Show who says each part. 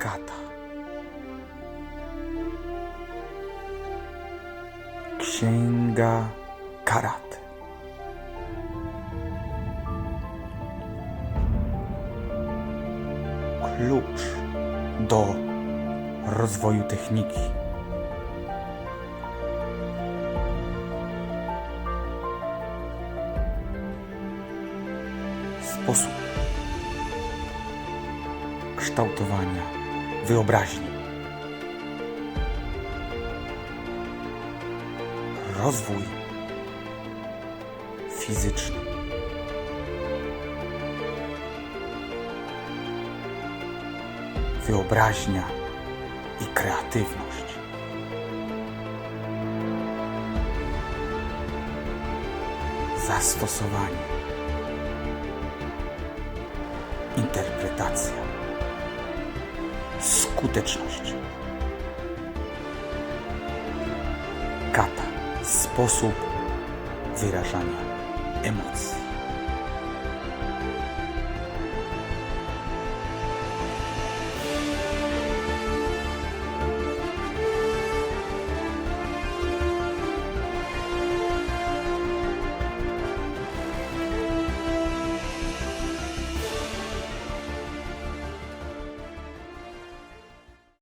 Speaker 1: Kata. Księga karate. Klucz do rozwoju techniki. Sposób kształtowania wyobraźni. Rozwój fizyczny. Wyobraźnia i kreatywność. Zastosowanie. Interpretacja. Skuteczność. Kata. Sposób wyrażania emocji.